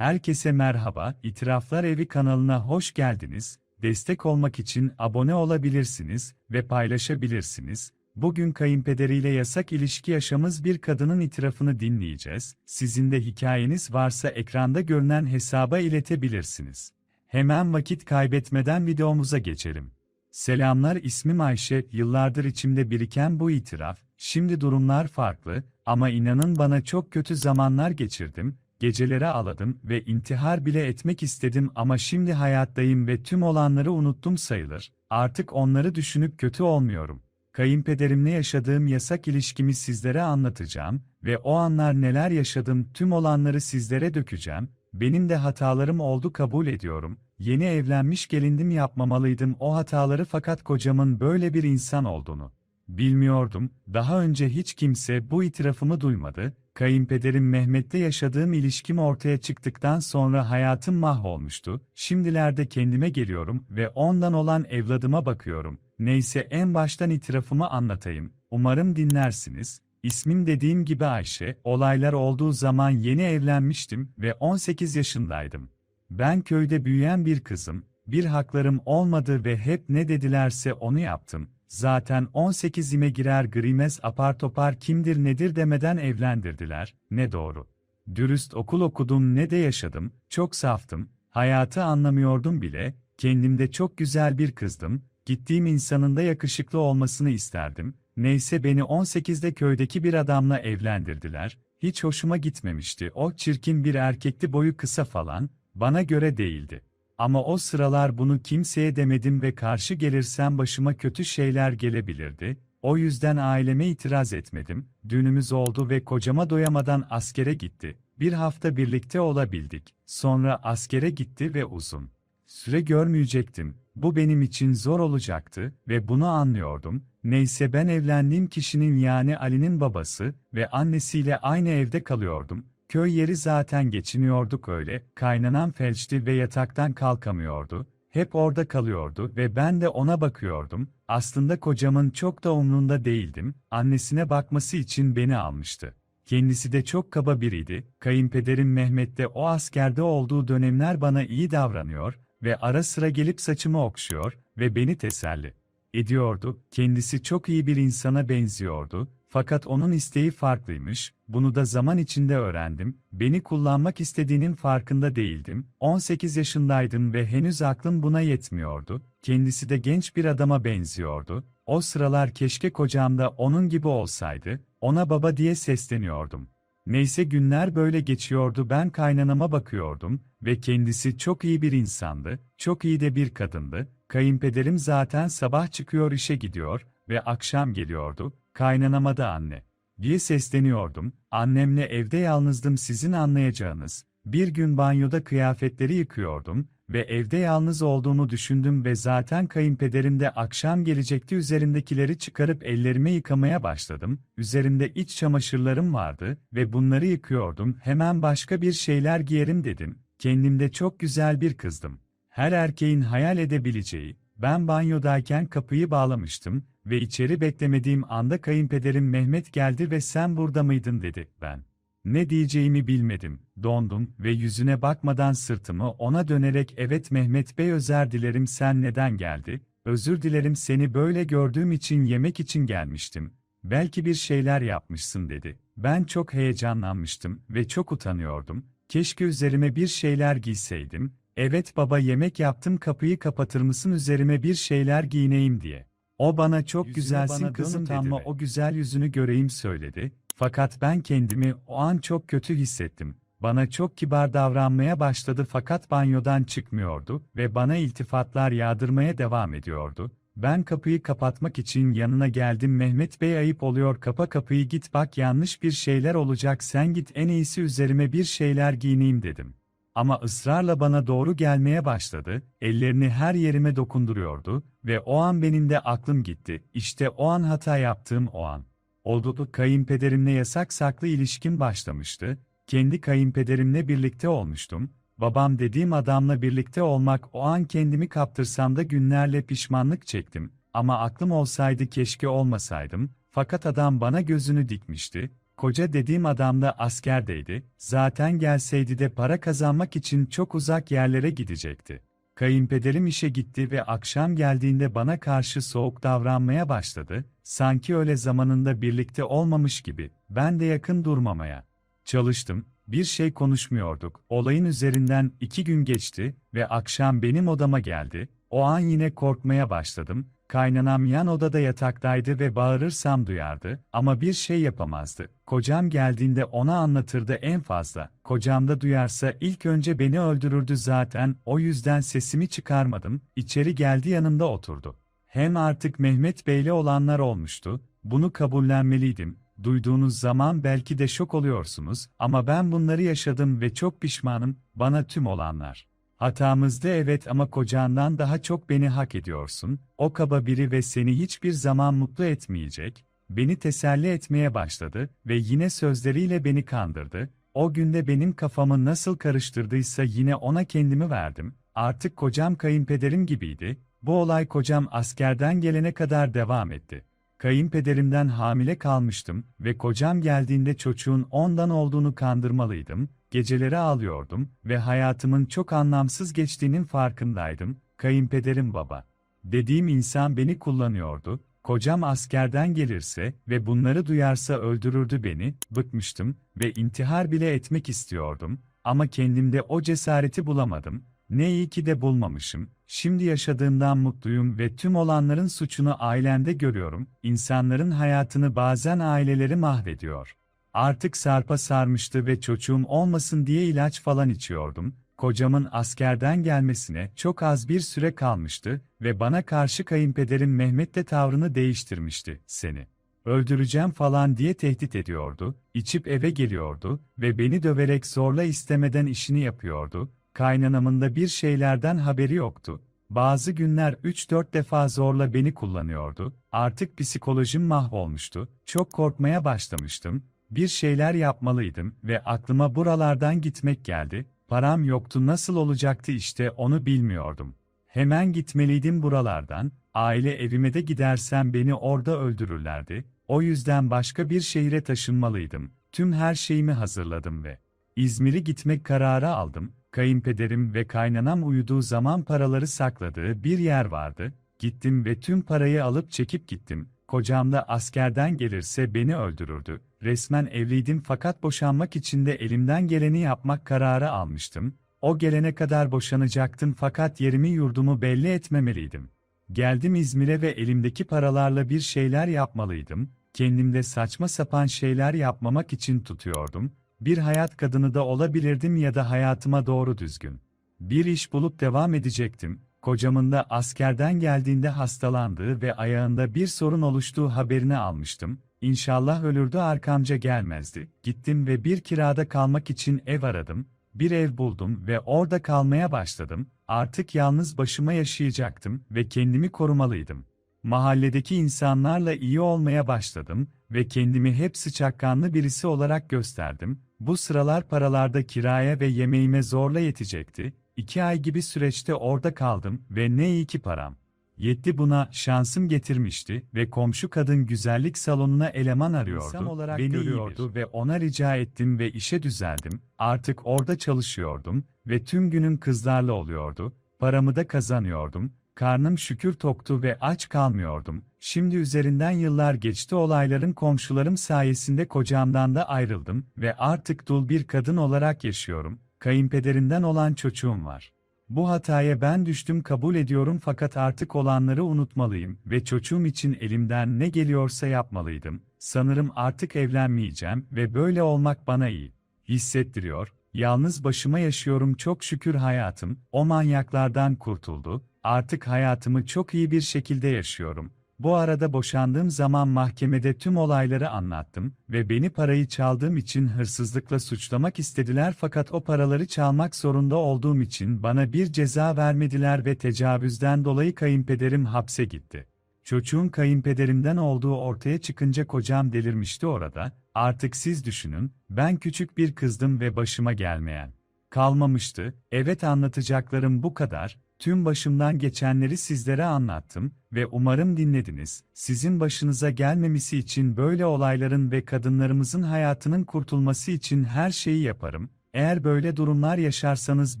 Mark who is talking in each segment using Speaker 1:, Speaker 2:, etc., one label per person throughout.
Speaker 1: Herkese merhaba, İtiraflar Evi kanalına hoş geldiniz. Destek olmak için abone olabilirsiniz ve paylaşabilirsiniz. Bugün kayınpederiyle yasak ilişki yaşamız bir kadının itirafını dinleyeceğiz. Sizin de hikayeniz varsa ekranda görünen hesaba iletebilirsiniz. Hemen vakit kaybetmeden videomuza geçelim. Selamlar ismim Ayşe, yıllardır içimde biriken bu itiraf, şimdi durumlar farklı ama inanın bana çok kötü zamanlar geçirdim, gecelere ağladım ve intihar bile etmek istedim ama şimdi hayattayım ve tüm olanları unuttum sayılır, artık onları düşünüp kötü olmuyorum. Kayınpederimle yaşadığım yasak ilişkimi sizlere anlatacağım ve o anlar neler yaşadım tüm olanları sizlere dökeceğim, benim de hatalarım oldu kabul ediyorum. Yeni evlenmiş gelindim yapmamalıydım o hataları fakat kocamın böyle bir insan olduğunu. Bilmiyordum, daha önce hiç kimse bu itirafımı duymadı, kayınpederim Mehmet'te yaşadığım ilişkim ortaya çıktıktan sonra hayatım mahvolmuştu, şimdilerde kendime geliyorum ve ondan olan evladıma bakıyorum. Neyse en baştan itirafımı anlatayım, umarım dinlersiniz. İsmim dediğim gibi Ayşe, olaylar olduğu zaman yeni evlenmiştim ve 18 yaşındaydım. Ben köyde büyüyen bir kızım, bir haklarım olmadı ve hep ne dedilerse onu yaptım. Zaten 18'ime girer grimez apar topar kimdir nedir demeden evlendirdiler, ne doğru. Dürüst okul okudum ne de yaşadım, çok saftım, hayatı anlamıyordum bile, kendimde çok güzel bir kızdım, gittiğim insanın da yakışıklı olmasını isterdim, neyse beni 18'de köydeki bir adamla evlendirdiler, hiç hoşuma gitmemişti, o çirkin bir erkekti boyu kısa falan, bana göre değildi. Ama o sıralar bunu kimseye demedim ve karşı gelirsem başıma kötü şeyler gelebilirdi. O yüzden aileme itiraz etmedim. Düğünümüz oldu ve kocama doyamadan askere gitti. Bir hafta birlikte olabildik. Sonra askere gitti ve uzun süre görmeyecektim. Bu benim için zor olacaktı ve bunu anlıyordum. Neyse ben evlendiğim kişinin yani Ali'nin babası ve annesiyle aynı evde kalıyordum. Köy yeri zaten geçiniyorduk öyle, kaynanan felçti ve yataktan kalkamıyordu, hep orada kalıyordu ve ben de ona bakıyordum, aslında kocamın çok da umrunda değildim, annesine bakması için beni almıştı. Kendisi de çok kaba biriydi, kayınpederim Mehmet de o askerde olduğu dönemler bana iyi davranıyor ve ara sıra gelip saçımı okşuyor ve beni teselli ediyordu, kendisi çok iyi bir insana benziyordu, fakat onun isteği farklıymış, bunu da zaman içinde öğrendim, beni kullanmak istediğinin farkında değildim, 18 yaşındaydım ve henüz aklım buna yetmiyordu, kendisi de genç bir adama benziyordu, o sıralar keşke kocam da onun gibi olsaydı, ona baba diye sesleniyordum. Neyse günler böyle geçiyordu ben kaynanama bakıyordum ve kendisi çok iyi bir insandı, çok iyi de bir kadındı, kayınpederim zaten sabah çıkıyor işe gidiyor ve akşam geliyordu, kaynanama da anne. Diye sesleniyordum, annemle evde yalnızdım sizin anlayacağınız, bir gün banyoda kıyafetleri yıkıyordum ve evde yalnız olduğumu düşündüm ve zaten kayınpederim de akşam gelecekti üzerindekileri çıkarıp ellerime yıkamaya başladım, üzerimde iç çamaşırlarım vardı ve bunları yıkıyordum, hemen başka bir şeyler giyerim dedim, kendimde çok güzel bir kızdım. Her erkeğin hayal edebileceği, ben banyodayken kapıyı bağlamıştım ve içeri beklemediğim anda kayınpederim Mehmet geldi ve sen burada mıydın? dedi, ben. Ne diyeceğimi bilmedim, dondum ve yüzüne bakmadan sırtımı ona dönerek evet Mehmet Bey özür dilerim sen neden geldi, özür dilerim seni böyle gördüğüm için yemek için gelmiştim, belki bir şeyler yapmışsın dedi. Ben çok heyecanlanmıştım ve çok utanıyordum, keşke üzerime bir şeyler giyseydim, evet baba yemek yaptım kapıyı kapatır mısın üzerime bir şeyler giyineyim diye. O bana çok
Speaker 2: Yüzüne
Speaker 1: güzelsin
Speaker 2: bana
Speaker 1: kızım
Speaker 2: dön
Speaker 1: ama o güzel yüzünü göreyim söyledi. Fakat ben kendimi o an çok kötü hissettim. Bana çok kibar davranmaya başladı fakat banyodan çıkmıyordu ve bana iltifatlar yağdırmaya devam ediyordu. Ben kapıyı kapatmak için yanına geldim Mehmet Bey ayıp oluyor kapa kapıyı git bak yanlış bir şeyler olacak sen git en iyisi üzerime bir şeyler giyineyim dedim. Ama ısrarla bana doğru gelmeye başladı, ellerini her yerime dokunduruyordu ve o an benim de aklım gitti. İşte o an hata yaptığım o an. Oldu kayınpederimle yasak saklı ilişkim başlamıştı. Kendi kayınpederimle birlikte olmuştum. Babam dediğim adamla birlikte olmak o an kendimi kaptırsam da günlerle pişmanlık çektim. Ama aklım olsaydı keşke olmasaydım. Fakat adam bana gözünü dikmişti. Koca dediğim adam da askerdeydi, zaten gelseydi de para kazanmak için çok uzak yerlere gidecekti. Kayınpederim işe gitti ve akşam geldiğinde bana karşı soğuk davranmaya başladı, sanki öyle zamanında birlikte olmamış gibi, ben de yakın durmamaya çalıştım, bir şey konuşmuyorduk. Olayın üzerinden iki gün geçti ve akşam benim odama geldi. O an yine korkmaya başladım. Kaynanam yan odada yataktaydı ve bağırırsam duyardı ama bir şey yapamazdı. Kocam geldiğinde ona anlatırdı en fazla. Kocam da duyarsa ilk önce beni öldürürdü zaten. O yüzden sesimi çıkarmadım. İçeri geldi yanımda oturdu. Hem artık Mehmet Bey'le olanlar olmuştu. Bunu kabullenmeliydim. Duyduğunuz zaman belki de şok oluyorsunuz ama ben bunları yaşadım ve çok pişmanım, bana tüm olanlar. Hatamızdı evet ama kocandan daha çok beni hak ediyorsun, o kaba biri ve seni hiçbir zaman mutlu etmeyecek, beni teselli etmeye başladı ve yine sözleriyle beni kandırdı, o günde benim kafamı nasıl karıştırdıysa yine ona kendimi verdim, artık kocam kayınpederim gibiydi, bu olay kocam askerden gelene kadar devam etti. Kayınpederimden hamile kalmıştım ve kocam geldiğinde çocuğun ondan olduğunu kandırmalıydım, geceleri ağlıyordum ve hayatımın çok anlamsız geçtiğinin farkındaydım, kayınpederim baba. Dediğim insan beni kullanıyordu, kocam askerden gelirse ve bunları duyarsa öldürürdü beni, bıkmıştım ve intihar bile etmek istiyordum. Ama kendimde o cesareti bulamadım, ne iyi ki de bulmamışım, şimdi yaşadığımdan mutluyum ve tüm olanların suçunu ailemde görüyorum, insanların hayatını bazen aileleri mahvediyor. Artık sarpa sarmıştı ve çocuğum olmasın diye ilaç falan içiyordum, kocamın askerden gelmesine çok az bir süre kalmıştı ve bana karşı kayınpederim Mehmet de tavrını değiştirmişti, seni. Öldüreceğim falan diye tehdit ediyordu, içip eve geliyordu ve beni döverek zorla istemeden işini yapıyordu, Kaynanamın da bir şeylerden haberi yoktu. Bazı günler 3-4 defa zorla beni kullanıyordu. Artık psikolojim mahvolmuştu. Çok korkmaya başlamıştım. Bir şeyler yapmalıydım ve aklıma buralardan gitmek geldi. Param yoktu nasıl olacaktı işte onu bilmiyordum. Hemen gitmeliydim buralardan. Aile evime de gidersem beni orada öldürürlerdi. O yüzden başka bir şehire taşınmalıydım. Tüm her şeyimi hazırladım ve İzmir'e gitmek kararı aldım kayınpederim ve kaynanam uyuduğu zaman paraları sakladığı bir yer vardı, gittim ve tüm parayı alıp çekip gittim, kocam da askerden gelirse beni öldürürdü, resmen evliydim fakat boşanmak için de elimden geleni yapmak kararı almıştım, o gelene kadar boşanacaktım fakat yerimi yurdumu belli etmemeliydim. Geldim İzmir'e ve elimdeki paralarla bir şeyler yapmalıydım, kendimde saçma sapan şeyler yapmamak için tutuyordum, bir hayat kadını da olabilirdim ya da hayatıma doğru düzgün. Bir iş bulup devam edecektim. Kocamın da askerden geldiğinde hastalandığı ve ayağında bir sorun oluştuğu haberini almıştım. İnşallah ölürdü arkamca gelmezdi. Gittim ve bir kirada kalmak için ev aradım. Bir ev buldum ve orada kalmaya başladım. Artık yalnız başıma yaşayacaktım ve kendimi korumalıydım. Mahalledeki insanlarla iyi olmaya başladım ve kendimi hep sıcakkanlı birisi olarak gösterdim. Bu sıralar paralarda kiraya ve yemeğime zorla yetecekti. İki ay gibi süreçte orada kaldım ve ne iyi ki param. Yetti buna şansım getirmişti ve komşu kadın güzellik salonuna eleman arıyordu.
Speaker 2: İnsan olarak
Speaker 1: beni görüyordu ve ona rica ettim ve işe düzeldim. Artık orada çalışıyordum ve tüm günüm kızlarla oluyordu. Paramı da kazanıyordum. Karnım şükür toktu ve aç kalmıyordum. Şimdi üzerinden yıllar geçti olayların komşularım sayesinde kocamdan da ayrıldım ve artık dul bir kadın olarak yaşıyorum. Kayınpederimden olan çocuğum var. Bu hataya ben düştüm kabul ediyorum fakat artık olanları unutmalıyım ve çocuğum için elimden ne geliyorsa yapmalıydım. Sanırım artık evlenmeyeceğim ve böyle olmak bana iyi hissettiriyor. Yalnız başıma yaşıyorum çok şükür hayatım, o manyaklardan kurtuldu, artık hayatımı çok iyi bir şekilde yaşıyorum. Bu arada boşandığım zaman mahkemede tüm olayları anlattım ve beni parayı çaldığım için hırsızlıkla suçlamak istediler fakat o paraları çalmak zorunda olduğum için bana bir ceza vermediler ve tecavüzden dolayı kayınpederim hapse gitti. Çocuğun kayınpederimden olduğu ortaya çıkınca kocam delirmişti orada, artık siz düşünün, ben küçük bir kızdım ve başıma gelmeyen kalmamıştı, evet anlatacaklarım bu kadar, Tüm başımdan geçenleri sizlere anlattım ve umarım dinlediniz. Sizin başınıza gelmemesi için böyle olayların ve kadınlarımızın hayatının kurtulması için her şeyi yaparım. Eğer böyle durumlar yaşarsanız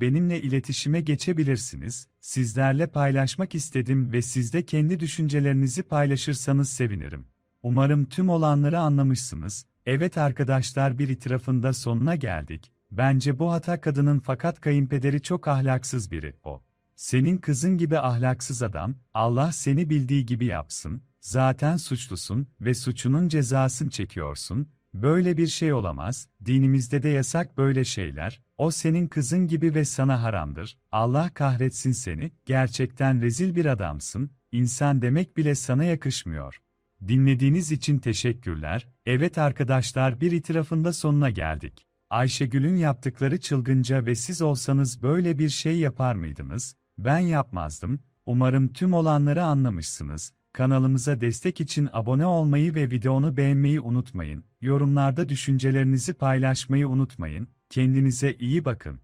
Speaker 1: benimle iletişime geçebilirsiniz. Sizlerle paylaşmak istedim ve siz de kendi düşüncelerinizi paylaşırsanız sevinirim. Umarım tüm olanları anlamışsınız. Evet arkadaşlar bir itirafında sonuna geldik. Bence bu hata kadının fakat kayınpederi çok ahlaksız biri o. Senin kızın gibi ahlaksız adam, Allah seni bildiği gibi yapsın, zaten suçlusun ve suçunun cezasını çekiyorsun, böyle bir şey olamaz, dinimizde de yasak böyle şeyler, o senin kızın gibi ve sana haramdır, Allah kahretsin seni, gerçekten rezil bir adamsın, insan demek bile sana yakışmıyor. Dinlediğiniz için teşekkürler, evet arkadaşlar bir itirafında sonuna geldik. Ayşegül'ün yaptıkları çılgınca ve siz olsanız böyle bir şey yapar mıydınız? Ben yapmazdım. Umarım tüm olanları anlamışsınız. Kanalımıza destek için abone olmayı ve videonu beğenmeyi unutmayın. Yorumlarda düşüncelerinizi paylaşmayı unutmayın. Kendinize iyi bakın.